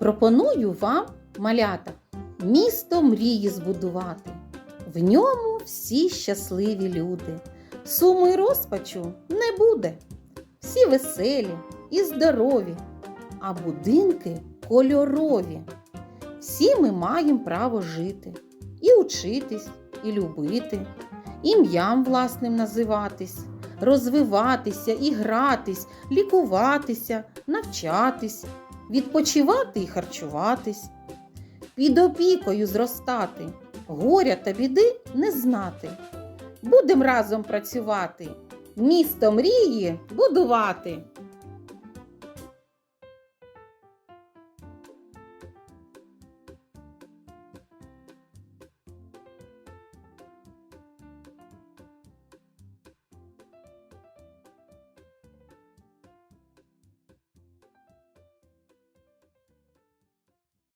Пропоную вам, малята, місто мрії збудувати. В ньому всі щасливі люди. Суму й розпачу не буде. Всі веселі і здорові, а будинки кольорові. Всі ми маємо право жити, і учитись, і любити, ім'ям власним називатись, розвиватися і гратись, лікуватися, навчатись, відпочивати і харчуватись, під опікою зростати, горя та біди не знати. Будем разом працювати, місто мрії будувати.